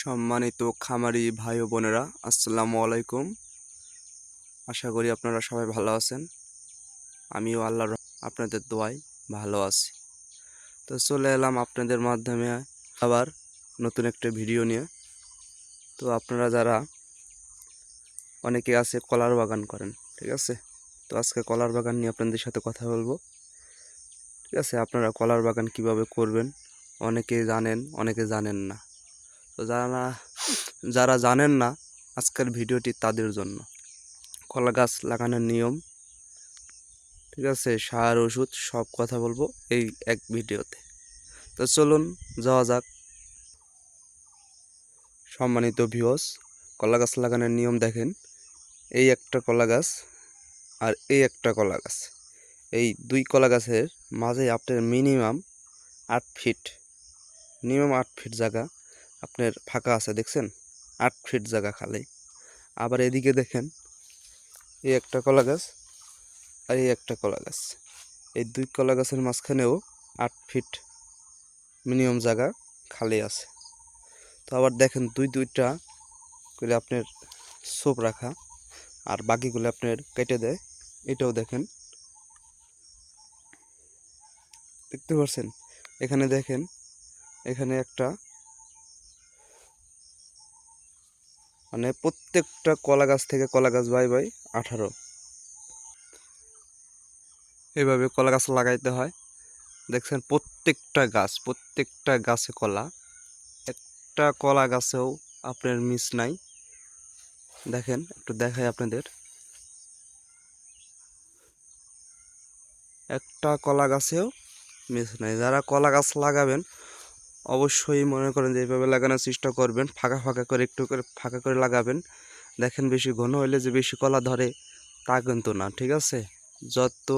সম্মানিত খামারি ভাই বোনেরা, আসসালামু আলাইকুম। আশা করি আপনারা সবাই ভালো আছেন। আমিও আল্লাহর আপনাদের দোয়ায় ভালো আছি। তো চলে এলাম আপনাদের মাধ্যমে আবার নতুন একটা ভিডিও নিয়ে। তো আপনারা যারা অনেকে আছে কলার বাগান করেন, ঠিক আছে? তো আজকে কলার বাগান নিয়ে আপনাদের সাথে কথা বলব। ঠিক আছে? আপনারা কলার বাগান কীভাবে করবেন? অনেকে জানেন অনেকে জানেন না। তো যারা যারা জানেন না আজকের ভিডিওটি তাদের জন্য। কলা গাছ লাগানোর নিয়ম, ঠিক আছে? সার, ওষুধ, সব কথা বলব এই এক ভিডিওতে। তো চলুন, যাওয়া যাক। সম্মানিত ভিওস কলা গাছ লাগানোর নিয়ম দেখেন। এই একটা কলা গাছ আর এই একটা কলা গাছ। এই দুই কলা গাছের মাঝে আপনার মিনিমাম আট ফিট মিনিমাম আট ফিট জায়গা। আপনার ফাঁকা আছে, দেখছেন? আট ফিট জায়গা খালি। আবার এদিকে দেখেন, এই একটা কলা গাছ আর এই একটা কলা গাছ। এই দুই কলা গাছের মাঝখানেও আট ফিট মিনিমাম জায়গা খালি আছে। তো আবার দেখেন, দুই দুইটা করে আপনার সোপ রাখা আর বাকিগুলো আপনার কেটে দেয়। এটাও দেখেন। দেখতে পাচ্ছেন? এখানে দেখেন, এখানে একটা মানে প্রত্যেকটা কলা গাছ থেকে কলা গাছ বাই বাই আঠারো। এইভাবে কলা গাছ লাগাইতে হয়। দেখছেন প্রত্যেকটা গাছ, প্রত্যেকটা গাছে কলা। একটা কলা গাছেও আপনার মিস নাই। দেখেন, একটু দেখাই আপনাদের। একটা কলা গাছেও মিস নাই। যারা কলা গাছ লাগাবেন অবশ্যই মনে করেন যে এইভাবে লাগানোর চেষ্টা করবেন, ফাঁকা ফাঁকা করে একটু করে, ফাঁকা করে লাগাবেন। দেখেন বেশি ঘন হলে যে বেশি কলা ধরে, তা কিন্তু না, ঠিক আছে? যত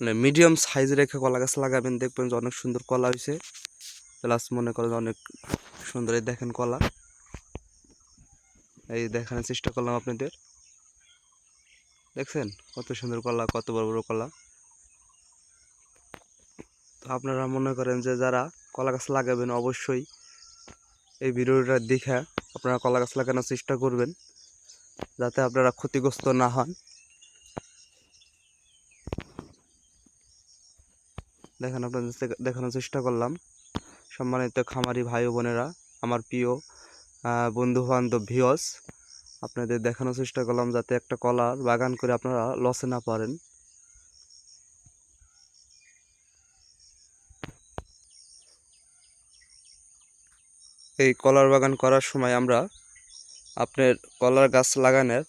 মানে মিডিয়াম সাইজ রেখে কলা গাছ লাগাবেন, দেখবেন যে অনেক সুন্দর কলা হয়েছে প্লাস মনে করেন অনেক সুন্দর দেখেন কলা। এই দেখানোর চেষ্টা করলাম আপনাদের। দেখছেন? কত সুন্দর কলা, কত বড় বড় কলা। তো আপনারা মনে করেন যে যারা কলা গাছ লাগাবেন অবশ্যই। এই ভিডিওটা দেখে আপনারা কলা গাছ লাগানোর চেষ্টা করবেন, যাতে আপনারা ক্ষতিগ্রস্ত না হন। দেখেন আপনাদের দেখানোর চেষ্টা করলাম। সম্মানিত খামারি ভাই বোনেরা, আমার প্রিয় বন্ধু বান্ধব ভিওস আপনাদের দেখানোর চেষ্টা করলাম যাতে একটা কলার বাগান করে আপনারা লসে না পারেন এই কলার বাগান করার সময় আমরা আপনার কলার গাছ লাগানোর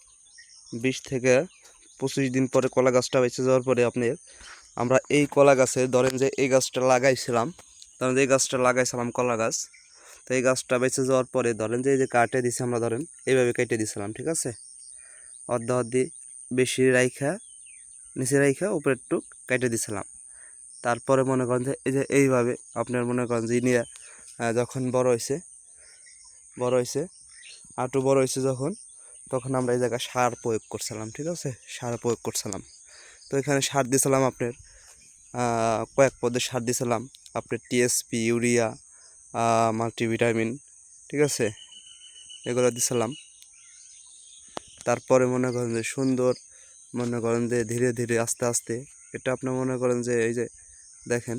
বিশ থেকে পঁচিশ দিন পরে কলা গাছটা বেঁচে যাওয়ার পরে আপনার আমরা এই কলা গাছে, ধরেন যে এই গাছটা লাগাইছিলাম, ধরেন যে এই গাছটা লাগাইছিলাম কলা গাছ, তো এই গাছটা বেঁচে যাওয়ার পরে ধরেন যে এই যে কাটে দিছি আমরা ধরেন, এইভাবে কেটে দিছিলাম, ঠিক আছে? অর্ধ অর্ধি বেশি রাইখা, নিচে রাইখা, উপরে একটু কেটে দিছিলাম। তারপরে মনে করেন যে এই যে এইভাবে আপনার মনে করেন যে নিয়ে যখন বড় হয়েছে বড় হয়েছে আটু বড় হয়েছে যখন, তখন আমরা এই জায়গায় সার প্রয়োগ করছিলাম, ঠিক আছে? সার প্রয়োগ করছিলাম। তো এখানে সার দিয়েছিলাম আপনার কয়েক পদের সার দিয়েছিলাম আপনার টিএসপি ইউরিয়া মাল্টিভিটামিন, ঠিক আছে? এগুলো দিয়েছিলাম তারপরে মনে করেন যে সুন্দর, মনে করেন যে ধীরে ধীরে আস্তে আস্তে, এটা আপনি মনে করেন যে এই যে দেখেন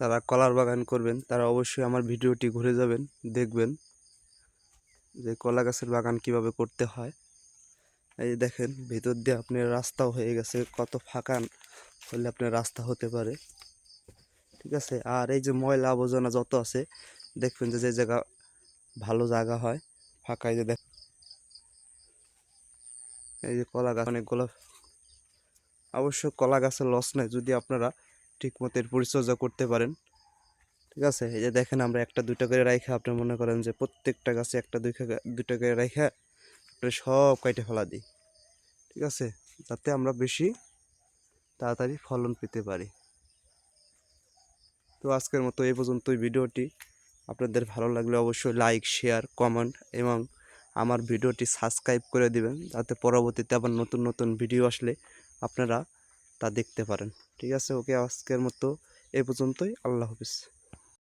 যারা কলার বাগান করবেন, তারা অবশ্যই আমার ভিডিওটি ঘুরে যাবেন, দেখবেন যে কলা গাছের বাগান কীভাবে করতে হয়। এই যে দেখেন, ভিতর দিয়ে আপনার রাস্তাও হয়ে গেছে, কত ফাঁকা হলে আপনার রাস্তা হতে পারে। ঠিক আছে? আর এই যে ময়লা আবর্জনা যত আছে, দেখবেন যে যে জায়গা ভালো জায়গা হয়, ফাঁকা এই যে দেখ এই যে কলা গাছ, অনেকগুলো অবশ্য কলা গাছের লস নেই, যদি আপনারা ঠিক মতো এর পরিচর্যা করতে পারেন। ঠিক আছে? এই যে দেখেন আমরা একটা, দুইটা করে রাইখা, আপনি মনে করেন যে প্রত্যেকটা গাছে একটা দুইটা দুইটা করে রাইখা আপনি সব কাইটে ফেলা দিই। ঠিক আছে? যাতে আমরা বেশি তাড়াতাড়ি ফলন পেতে পারি। তো আজকের মতো এই পর্যন্তই ভিডিওটি। আপনাদের ভালো লাগলে অবশ্যই লাইক শেয়ার কমেন্ট এবং আমার ভিডিওটি সাবস্ক্রাইব করে দিবেন। যাতে পরবর্তীতে আবার নতুন নতুন ভিডিও আসলে আপনারা তা দেখতে পারেন। ঠিক আছে ওকে আজকের মতো এ পর্যন্তই। আল্লাহ হাফিজ।